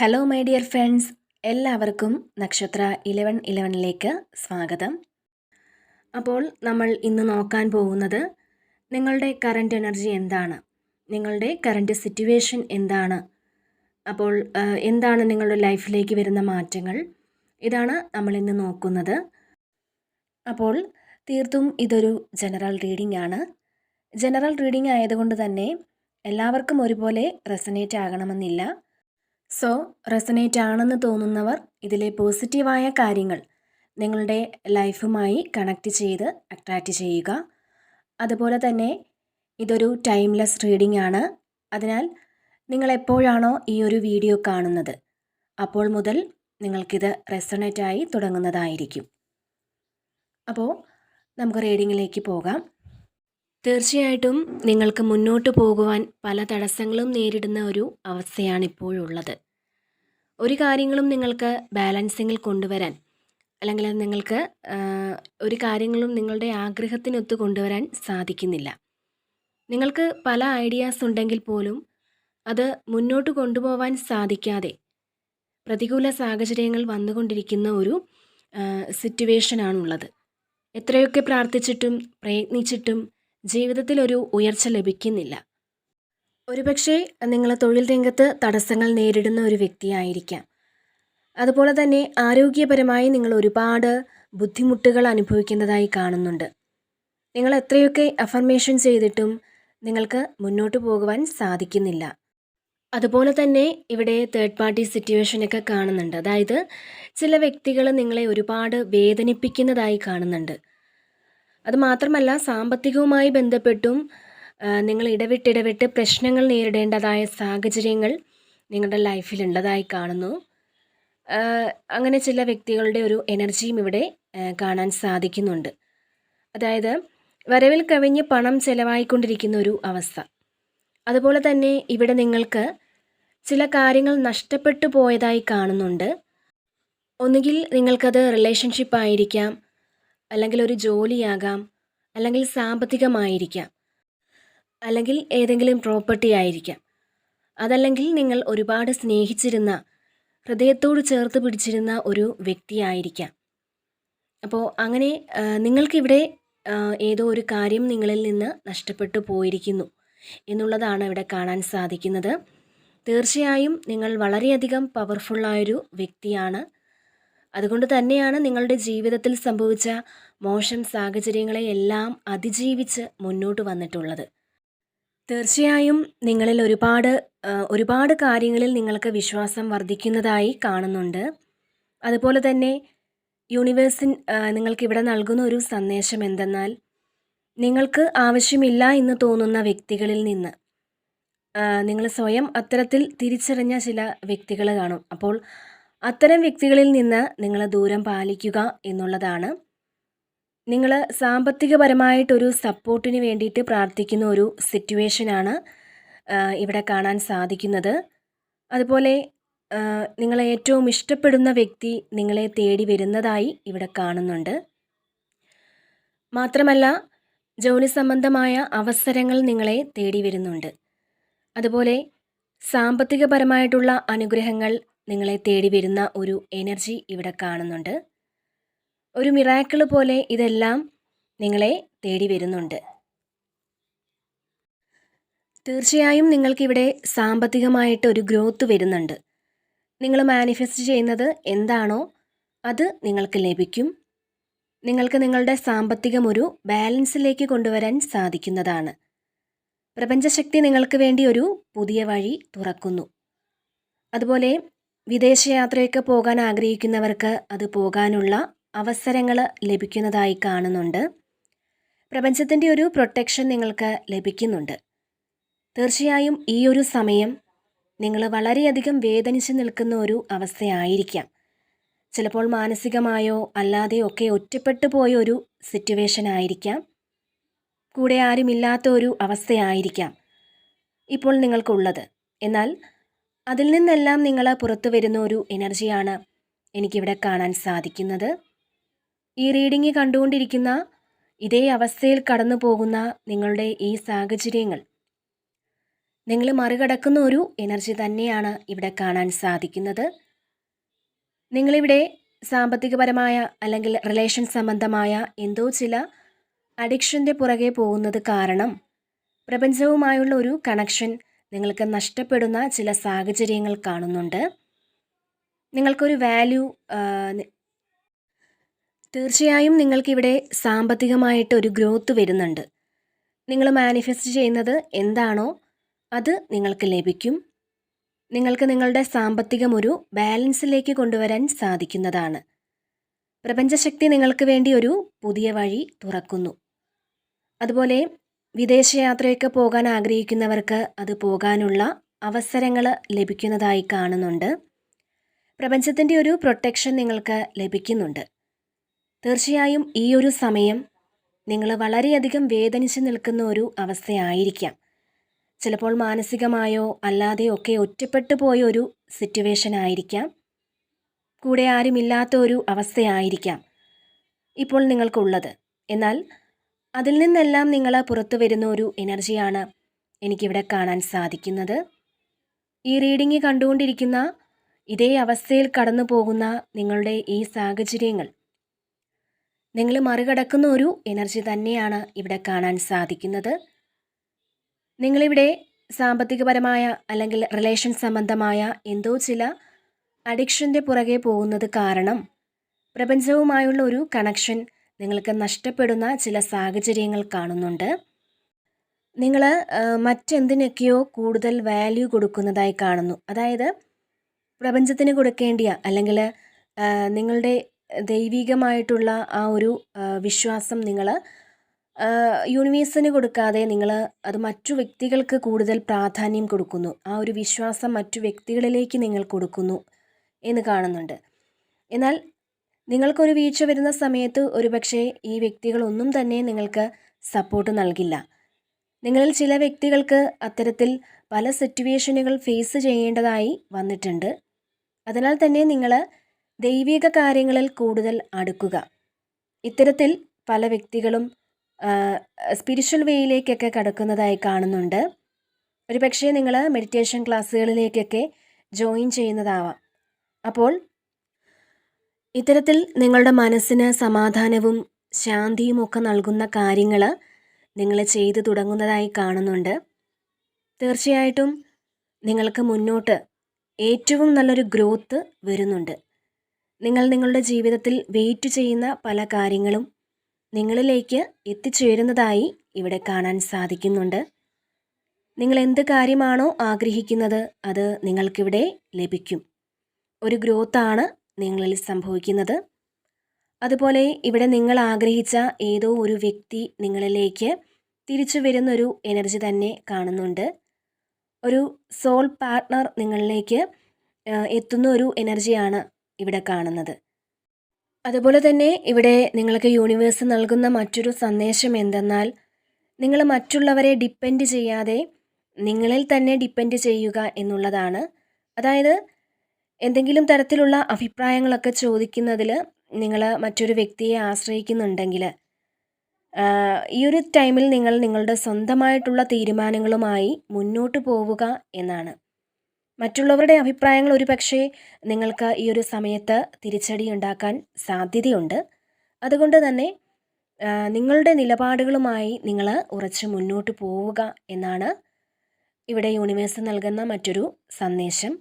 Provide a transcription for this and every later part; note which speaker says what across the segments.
Speaker 1: Hello my dear friends എല്ലാവർക്കും നക്ഷത്ര Eleven ഇലവനിലേക്ക് സ്വാഗതം. അപ്പോൾ നമ്മൾ ഇന്ന് നോക്കാൻ പോകുന്നത് നിങ്ങളുടെ കറന്റ് എനർജി എന്താണ്? നിങ്ങളുടെ കറന്റ് സിറ്റുവേഷൻ എന്താണ്? അപ്പോൾ എന്താണ് നിങ്ങളുടെ ലൈഫിലേക്ക് വരുന്ന മാറ്റങ്ങൾ? ഇതാണ് നമ്മൾ ഇന്ന് നോക്കുന്നത്. അപ്പോൾ തീർത്തും ഇതൊരു ജനറൽ റീഡിംഗ് ആണ്. ജനറൽ റീഡിംഗ് ആയതുകൊണ്ട് തന്നെ എല്ലാവർക്കും ഒരുപോലെ റെസനേറ്റ് ആകണമെന്നില്ല. സോ റെസനേറ്റ് ആണെന്ന് തോന്നുന്നവർ ഇതിലെ പോസിറ്റീവായ കാര്യങ്ങൾ നിങ്ങളുടെ ലൈഫുമായി കണക്റ്റ് ചെയ്ത് അട്രാക്റ്റ് ചെയ്യുക. അതുപോലെ തന്നെ ഇതൊരു ടൈംലെസ് റീഡിംഗ് ആണ് അതിനാൽ നിങ്ങൾ എപ്പോഴാണോ ഈ ഒരു വീഡിയോ കാണുന്നത് അപ്പോൾ മുതൽ നിങ്ങൾക്കിത് റെസണേറ്റായി തുടങ്ങുന്നതായിരിക്കും. അപ്പോൾ നമുക്ക് റീഡിങ്ങിലേക്ക് പോകാം. തീർച്ചയായിട്ടും നിങ്ങൾക്ക് മുന്നോട്ട് പോകുവാൻ പല തടസ്സങ്ങളും നേരിടുന്ന ഒരു അവസ്ഥയാണ് ഇപ്പോഴുള്ളത്. ഒരു കാര്യങ്ങളും നിങ്ങൾക്ക് ബാലൻസിങ്ങിൽ കൊണ്ടുവരാൻ അല്ലെങ്കിൽ നിങ്ങൾക്ക് ഒരു കാര്യങ്ങളും നിങ്ങളുടെ ആഗ്രഹത്തിനൊത്ത് കൊണ്ടുവരാൻ സാധിക്കുന്നില്ല. നിങ്ങൾക്ക് പല ഐഡിയാസ് ഉണ്ടെങ്കിൽ പോലും അത് മുന്നോട്ട് കൊണ്ടുപോകാൻ സാധിക്കാതെ പ്രതികൂല സാഹചര്യങ്ങൾ വന്നുകൊണ്ടിരിക്കുന്ന ഒരു സിറ്റുവേഷനാണുള്ളത്. എത്രയൊക്കെ പ്രാർത്ഥിച്ചിട്ടും പ്രയത്നിച്ചിട്ടും ജീവിതത്തിൽ ഒരു ഉയർച്ച ലഭിക്കുന്നില്ല. ഒരുപക്ഷെ നിങ്ങൾ തൊഴിൽ രംഗത്ത് തടസ്സങ്ങൾ നേരിടുന്ന ഒരു വ്യക്തിയായിരിക്കാം. അതുപോലെ തന്നെ ആരോഗ്യപരമായി നിങ്ങൾ ഒരുപാട് ബുദ്ധിമുട്ടുകൾ അനുഭവിക്കുന്നതായി കാണുന്നുണ്ട്. നിങ്ങൾ എത്രയൊക്കെ അഫർമേഷൻ ചെയ്തിട്ടും നിങ്ങൾക്ക് മുന്നോട്ട് പോകുവാൻ സാധിക്കുന്നില്ല. അതുപോലെ തന്നെ ഇവിടെ തേർഡ് പാർട്ടി സിറ്റുവേഷനൊക്കെ കാണുന്നുണ്ട്. അതായത് ചില വ്യക്തികൾ നിങ്ങളെ ഒരുപാട് വേദനിപ്പിക്കുന്നതായി കാണുന്നുണ്ട്. അതുമാത്രമല്ല സാമ്പത്തികവുമായി ബന്ധപ്പെട്ടും നിങ്ങൾ ഇടവിട്ടിടവിട്ട് പ്രശ്നങ്ങൾ നേരിടേണ്ടതായ സാഹചര്യങ്ങൾ നിങ്ങളുടെ ലൈഫിൽ ഉള്ളതായി കാണുന്നു. അങ്ങനെ ചില വ്യക്തികളുടെ ഒരു എനർജിയും ഇവിടെ കാണാൻ സാധിക്കുന്നുണ്ട്. അതായത് വരവിൽ കവിഞ്ഞ് പണം ചെലവായിക്കൊണ്ടിരിക്കുന്ന ഒരു അവസ്ഥ. അതുപോലെ തന്നെ ഇവിടെ നിങ്ങൾക്ക് ചില കാര്യങ്ങൾ നഷ്ടപ്പെട്ടു പോയതായി കാണുന്നുണ്ട്. ഒന്നുകിൽ നിങ്ങൾക്കത് റിലേഷൻഷിപ്പ് ആയിരിക്കാം അല്ലെങ്കിൽ ഒരു ജോലിയാകാം അല്ലെങ്കിൽ സാമ്പത്തികമായിരിക്കാം. അല്ലെങ്കിൽ ഏതെങ്കിലും പ്രോപ്പർട്ടി ആയിരിക്കാം. അതല്ലെങ്കിൽ നിങ്ങൾ ഒരുപാട് സ്നേഹിച്ചിരുന്ന ഹൃദയത്തോട് ചേർത്ത് പിടിച്ചിരുന്ന ഒരു വ്യക്തിയായിരിക്കാം അപ്പോൾ അങ്ങനെ നിങ്ങൾക്കിവിടെ ഏതോ ഒരു കാര്യം നിങ്ങളിൽ നിന്ന് നഷ്ടപ്പെട്ടു പോയിരിക്കുന്നു എന്നുള്ളതാണ് ഇവിടെ കാണാൻ സാധിക്കുന്നത്. തീർച്ചയായും നിങ്ങൾ വളരെയധികം പവർഫുള്ളായൊരു വ്യക്തിയാണ്. അതുകൊണ്ട് തന്നെയാണ് നിങ്ങളുടെ ജീവിതത്തിൽ സംഭവിച്ച മോശം സാഹചര്യങ്ങളെയെല്ലാം അതിജീവിച്ച് മുന്നോട്ട് വന്നിട്ടുള്ളത്. തീർച്ചയായും നിങ്ങളിൽ ഒരുപാട് ഒരുപാട് കാര്യങ്ങളിൽ നിങ്ങൾക്ക് വിശ്വാസം വർദ്ധിക്കുന്നതായി കാണുന്നുണ്ട്. അതുപോലെ തന്നെ യൂണിവേഴ്സിൻ നിങ്ങൾക്ക് ഇവിടെ നൽകുന്ന ഒരു സന്ദേശം എന്തെന്നാൽ നിങ്ങൾക്ക് ആവശ്യമില്ല എന്ന് തോന്നുന്ന വ്യക്തികളിൽ നിന്ന് നിങ്ങൾ സ്വയം അത്തരത്തിൽ തിരിച്ചറിഞ്ഞ ചില വ്യക്തികൾ കാണും. അപ്പോൾ അത്തരം വ്യക്തികളിൽ നിന്ന് നിങ്ങൾ ദൂരം പാലിക്കുക എന്നുള്ളതാണ്. നിങ്ങൾ സാമ്പത്തികപരമായിട്ടൊരു സപ്പോർട്ടിന് വേണ്ടിയിട്ട് പ്രാർത്ഥിക്കുന്ന ഒരു സിറ്റുവേഷനാണ് ഇവിടെ കാണാൻ സാധിക്കുന്നത്. അതുപോലെ നിങ്ങളെ ഏറ്റവും ഇഷ്ടപ്പെടുന്ന വ്യക്തി നിങ്ങളെ തേടി വരുന്നതായി ഇവിടെ കാണുന്നുണ്ട്. മാത്രമല്ല ജോലി സംബന്ധമായ അവസരങ്ങൾ നിങ്ങളെ തേടി വരുന്നുണ്ട്. അതുപോലെ സാമ്പത്തികപരമായിട്ടുള്ള അനുഗ്രഹങ്ങൾ നിങ്ങളെ തേടി വരുന്ന ഒരു എനർജി ഇവിടെ കാണുന്നുണ്ട്. ഒരു മിറാക്കിൾ പോലെ ഇതെല്ലാം നിങ്ങളെ തേടി വരുന്നുണ്ട്. തീർച്ചയായും നിങ്ങൾക്കിവിടെ സാമ്പത്തികമായിട്ട് ഒരു ഗ്രോത്ത് വരുന്നുണ്ട്. നിങ്ങൾ മാനിഫെസ്റ്റ് ചെയ്യുന്നത് എന്താണോ അത് നിങ്ങൾക്ക് ലഭിക്കും. നിങ്ങൾക്ക് നിങ്ങളുടെ സാമ്പത്തികം ഒരു ബാലൻസിലേക്ക് കൊണ്ടുവരാൻ സാധിക്കുന്നതാണ്. പ്രപഞ്ചശക്തി നിങ്ങൾക്ക് വേണ്ടി ഒരു പുതിയ വഴി തുറക്കുന്നു. അതുപോലെ വിദേശയാത്രയൊക്കെ പോകാൻ ആഗ്രഹിക്കുന്നവർക്ക് അത് പോകാനുള്ള അവസരങ്ങൾ ലഭിക്കുന്നതായി കാണുന്നുണ്ട്. പ്രപഞ്ചത്തിന്റെ ഒരു പ്രൊട്ടക്ഷൻ നിങ്ങൾക്ക് ലഭിക്കുന്നുണ്ട്. തീർച്ചയായും ഈ ഒരു സമയം നിങ്ങൾ വളരെയധികം വേദനിച്ച് നിൽക്കുന്ന ഒരു അവസ്ഥയായിരിക്കാം. ചിലപ്പോൾ മാനസികമായോ അല്ലാതെയോ ഒക്കെ ഒറ്റപ്പെട്ടു പോയ ഒരു സിറ്റുവേഷൻ ആയിരിക്കാം. കൂടെ ആരുമില്ലാത്ത ഒരു അവസ്ഥയായിരിക്കാം ഇപ്പോൾ നിങ്ങൾക്കുള്ളത്. എന്നാൽ അതിൽ നിന്നെല്ലാം നിങ്ങൾ പുറത്തു വരുന്ന ഒരു എനർജിയാണ് എനിക്കിവിടെ കാണാൻ സാധിക്കുന്നത്. ഈ റീഡിങ് കണ്ടുകൊണ്ടിരിക്കുന്ന ഇതേ അവസ്ഥയിൽ കടന്നു പോകുന്ന നിങ്ങളുടെ ഈ സാഹചര്യങ്ങൾ. നിങ്ങൾ മറികടക്കുന്ന ഒരു എനർജി തന്നെയാണ് ഇവിടെ കാണാൻ സാധിക്കുന്നത്. നിങ്ങളിവിടെ സാമ്പത്തികപരമായ അല്ലെങ്കിൽ റിലേഷൻ സംബന്ധമായ എന്തോ ചില അഡിക്ഷന്റെ പുറകെ പോകുന്നത് കാരണം പ്രപഞ്ചവുമായുള്ള ഒരു കണക്ഷൻ നിങ്ങൾക്ക് നഷ്ടപ്പെടുന്ന ചില സാഹചര്യങ്ങൾ കാണുന്നുണ്ട്. നിങ്ങൾക്കൊരു വാല്യൂ തീർച്ചയായും നിങ്ങൾക്കിവിടെ സാമ്പത്തികമായിട്ട് ഒരു ഗ്രോത്ത് വരുന്നുണ്ട്. നിങ്ങൾ മാനിഫെസ്റ്റ് ചെയ്യുന്നത് എന്താണോ അത് നിങ്ങൾക്ക് ലഭിക്കും. നിങ്ങൾക്ക് നിങ്ങളുടെ സാമ്പത്തികം ഒരു ബാലൻസിലേക്ക് കൊണ്ടുവരാൻ സാധിക്കുന്നതാണ്. പ്രപഞ്ചശക്തി നിങ്ങൾക്ക് വേണ്ടി ഒരു പുതിയ വഴി തുറക്കുന്നു. അതുപോലെ വിദേശയാത്രയൊക്കെ പോകാൻ ആഗ്രഹിക്കുന്നവർക്ക് അത് പോകാനുള്ള അവസരങ്ങൾ ലഭിക്കുന്നതായി കാണുന്നുണ്ട്. പ്രപഞ്ചത്തിന്റെ ഒരു പ്രൊട്ടക്ഷൻ നിങ്ങൾക്ക് ലഭിക്കുന്നുണ്ട്. തീർച്ചയായും ഈ ഒരു സമയം നിങ്ങൾ വളരെയധികം വേദനിച്ച് നിൽക്കുന്ന ഒരു അവസ്ഥയായിരിക്കാം. ചിലപ്പോൾ മാനസികമായോ അല്ലാതെയോ ഒക്കെ ഒറ്റപ്പെട്ടു പോയ ഒരു സിറ്റുവേഷൻ ആയിരിക്കാം. കൂടെ ആരുമില്ലാത്ത ഒരു അവസ്ഥയായിരിക്കാം ഇപ്പോൾ നിങ്ങൾക്കുള്ളത്. എന്നാൽ അതിൽ നിന്നെല്ലാം നിങ്ങൾ പുറത്തു വരുന്ന ഒരു എനർജിയാണ് എനിക്കിവിടെ കാണാൻ സാധിക്കുന്നത്. ഈ റീഡിങ് കണ്ടുകൊണ്ടിരിക്കുന്ന ഇതേ അവസ്ഥയിൽ കടന്നു പോകുന്ന നിങ്ങളുടെ ഈ സാഹചര്യങ്ങൾ നിങ്ങൾ മറികടക്കുന്ന ഒരു എനർജി തന്നെയാണ് ഇവിടെ കാണാൻ സാധിക്കുന്നത്. നിങ്ങളിവിടെ സാമ്പത്തികപരമായ അല്ലെങ്കിൽ റിലേഷൻ സംബന്ധമായ എന്തോ ചില അഡിക്ഷന്റെ പുറകെ പോകുന്നത് കാരണം പ്രപഞ്ചവുമായുള്ള ഒരു കണക്ഷൻ നിങ്ങൾക്ക് നഷ്ടപ്പെടുന്ന ചില സാഹചര്യങ്ങൾ കാണുന്നുണ്ട്. നിങ്ങൾ മറ്റെന്തിനൊക്കെയോ കൂടുതൽ വാല്യൂ കൊടുക്കുന്നതായി കാണുന്നു. അതായത് പ്രപഞ്ചത്തിന് കൊടുക്കേണ്ടിയ അല്ലെങ്കിൽ നിങ്ങളുടെ ദൈവികമായിട്ടുള്ള ആ ഒരു വിശ്വാസം നിങ്ങൾ യൂണിവേഴ്സിന് കൊടുക്കാതെ നിങ്ങൾ അത് മറ്റു വ്യക്തികൾക്ക് കൂടുതൽ പ്രാധാന്യം കൊടുക്കുന്നു. ആ ഒരു വിശ്വാസം മറ്റു വ്യക്തികളിലേക്ക് നിങ്ങൾ കൊടുക്കുന്നു എന്ന് കാണുന്നുണ്ട്. എന്നാൽ നിങ്ങൾക്കൊരു വീഴ്ച വരുന്ന സമയത്ത് ഒരുപക്ഷെ ഈ വ്യക്തികളൊന്നും തന്നെ നിങ്ങൾക്ക് സപ്പോർട്ട് നൽകില്ല. നിങ്ങളിൽ ചില വ്യക്തികൾക്ക് അത്തരത്തിൽ പല സിറ്റുവേഷനുകൾ ഫേസ് ചെയ്യേണ്ടതായി വന്നിട്ടുണ്ട്. അതിനാൽ തന്നെ നിങ്ങൾ ദൈവിക കാര്യങ്ങളിൽ കൂടുതൽ അടുക്കുക. ഇത്തരത്തിൽ പല വ്യക്തികളും സ്പിരിച്വൽ വേയിലേക്കൊക്കെ കടക്കുന്നതായി കാണുന്നുണ്ട്. ഒരുപക്ഷെ നിങ്ങൾ മെഡിറ്റേഷൻ ക്ലാസ്സുകളിലേക്കൊക്കെ ജോയിൻ ചെയ്യുന്നതാവാം. അപ്പോൾ ഇത്തരത്തിൽ നിങ്ങളുടെ മനസ്സിന് സമാധാനവും ശാന്തിയും ഒക്കെ നൽകുന്ന കാര്യങ്ങൾ നിങ്ങൾ ചെയ്തു തുടങ്ങുന്നതായി കാണുന്നുണ്ട്. തീർച്ചയായിട്ടും നിങ്ങൾക്ക് മുന്നോട്ട് ഏറ്റവും നല്ലൊരു ഗ്രോത്ത് വരുന്നുണ്ട്. നിങ്ങൾ നിങ്ങളുടെ ജീവിതത്തിൽ വെയിറ്റ് ചെയ്യുന്ന പല കാര്യങ്ങളും നിങ്ങളിലേക്ക് എത്തിച്ചേരുന്നതായി ഇവിടെ കാണാൻ സാധിക്കുന്നുണ്ട്. നിങ്ങൾ എന്ത് കാര്യമാണോ ആഗ്രഹിക്കുന്നത് അത് നിങ്ങൾക്കിവിടെ ലഭിക്കും. ഒരു ഗ്രോത്താണ് നിങ്ങളിൽ സംഭവിക്കുന്നത്. അതുപോലെ ഇവിടെ നിങ്ങൾ ആഗ്രഹിച്ച ഏതോ ഒരു വ്യക്തി നിങ്ങളിലേക്ക് തിരിച്ചു വരുന്നൊരു എനർജി തന്നെ കാണുന്നുണ്ട്. ഒരു സോൾ പാർട്ട്ണർ നിങ്ങളിലേക്ക് എത്തുന്ന ഒരു എനർജിയാണ് ഇവിടെ കാണുന്നത്. അതുപോലെ തന്നെ ഇവിടെ നിങ്ങൾക്ക് യൂണിവേഴ്സ് നൽകുന്ന മറ്റൊരു സന്ദേശം എന്തെന്നാൽ നിങ്ങൾ മറ്റുള്ളവരെ ഡിപ്പെൻഡ് ചെയ്യാതെ നിങ്ങളിൽ തന്നെ ഡിപ്പെൻഡ് ചെയ്യുക എന്നുള്ളതാണ്. അതായത് എന്തെങ്കിലും തരത്തിലുള്ള അഭിപ്രായങ്ങളൊക്കെ ചോദിക്കുന്നതിൽ നിങ്ങൾ മറ്റൊരു വ്യക്തിയെ ആശ്രയിക്കുന്നുണ്ടെങ്കിൽ ഈ ഒരു ടൈമിൽ നിങ്ങൾ നിങ്ങളുടെ സ്വന്തമായിട്ടുള്ള തീരുമാനങ്ങളുമായി മുന്നോട്ട് പോവുക എന്നാണ്. മറ്റുള്ളവരുടെ അഭിപ്രായങ്ങൾ ഒരു പക്ഷേ നിങ്ങൾക്ക് ഈ ഒരു സമയത്ത് തിരിച്ചടി ഉണ്ടാക്കാൻ സാധ്യതയുണ്ട്. അതുകൊണ്ട് തന്നെ നിങ്ങളുടെ നിലപാടുകളുമായി നിങ്ങൾ ഉറച്ച് മുന്നോട്ട് പോവുക എന്നാണ് ഇവിടെ യൂണിവേഴ്സ് നൽകുന്ന മറ്റൊരു സന്ദേശം.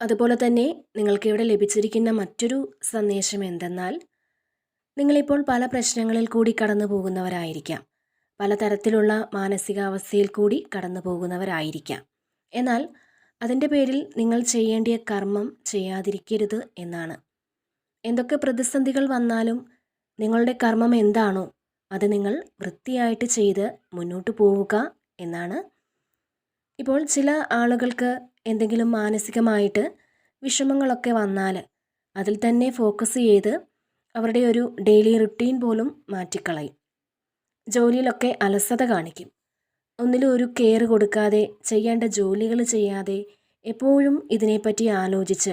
Speaker 1: അതുപോലെ തന്നെ നിങ്ങൾക്ക് ഇവിടെ ലഭിച്ചിരിക്കുന്ന മറ്റൊരു സന്ദേശം എന്തെന്നാൽ നിങ്ങളിപ്പോൾ പല പ്രശ്നങ്ങളിൽ കൂടി കടന്നു പോകുന്നവരായിരിക്കാം. പലതരത്തിലുള്ള മാനസികാവസ്ഥയിൽ കൂടി കടന്നു പോകുന്നവരായിരിക്കാം. എന്നാൽ അതിന്റെ പേരിൽ നിങ്ങൾ ചെയ്യേണ്ടിയ കർമ്മം ചെയ്യാതിരിക്കരുത് എന്നാണ്. എന്തൊക്കെ പ്രതിസന്ധികൾ വന്നാലും നിങ്ങളുടെ കർമ്മം എന്താണോ അത് നിങ്ങൾ വൃത്തിയായിട്ട് ചെയ്ത് മുന്നോട്ട് പോവുക എന്നാണ്. ഇപ്പോൾ ചില ആളുകൾക്ക് എന്തെങ്കിലും മാനസികമായിട്ട് വിഷമങ്ങളൊക്കെ വന്നാൽ അതിൽ തന്നെ ഫോക്കസ് ചെയ്ത് അവരുടെ ഒരു ഡെയിലി റുട്ടീൻ പോലും മാറ്റിക്കളയും. ജോലിയിലൊക്കെ അലസത കാണിക്കും. ഒന്നിലും ഒരു കെയർ കൊടുക്കാതെ ചെയ്യേണ്ട ജോലികൾ ചെയ്യാതെ എപ്പോഴും ഇതിനെപ്പറ്റി ആലോചിച്ച്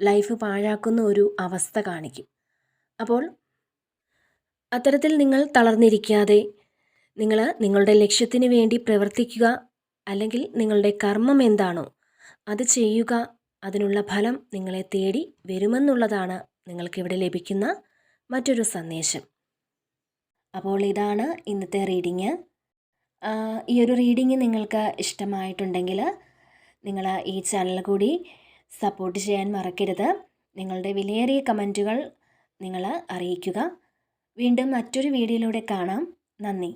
Speaker 1: ലൈഫ് പാഴാക്കുന്ന ഒരു അവസ്ഥ കാണിക്കും. അപ്പോൾ അത്തരത്തിൽ നിങ്ങൾ തളർന്നിരിക്കാതെ നിങ്ങൾ നിങ്ങളുടെ ലക്ഷ്യത്തിന് വേണ്ടി പ്രവർത്തിക്കുക അല്ലെങ്കിൽ നിങ്ങളുടെ കർമ്മം എന്താണോ അത് ചെയ്യുക അതിനുള്ള ഫലം നിങ്ങളെ തേടി വരുമെന്നുള്ളതാണ് നിങ്ങൾക്കിവിടെ ലഭിക്കുന്ന മറ്റൊരു സന്ദേശം. അപ്പോൾ ഇതാണ് ഇന്നത്തെ റീഡിങ്. ഈ ഒരു റീഡിങ് നിങ്ങൾക്ക് ഇഷ്ടമായിട്ടുണ്ടെങ്കിൽ നിങ്ങൾ ഈ ചാനൽ കൂടി സപ്പോർട്ട് ചെയ്യാൻ മറക്കരുത്. നിങ്ങളുടെ വിലയേറിയ കമന്റുകൾ നിങ്ങൾ അറിയിക്കുക. വീണ്ടും മറ്റൊരു വീഡിയോയിലൂടെ കാണാം. നന്ദി.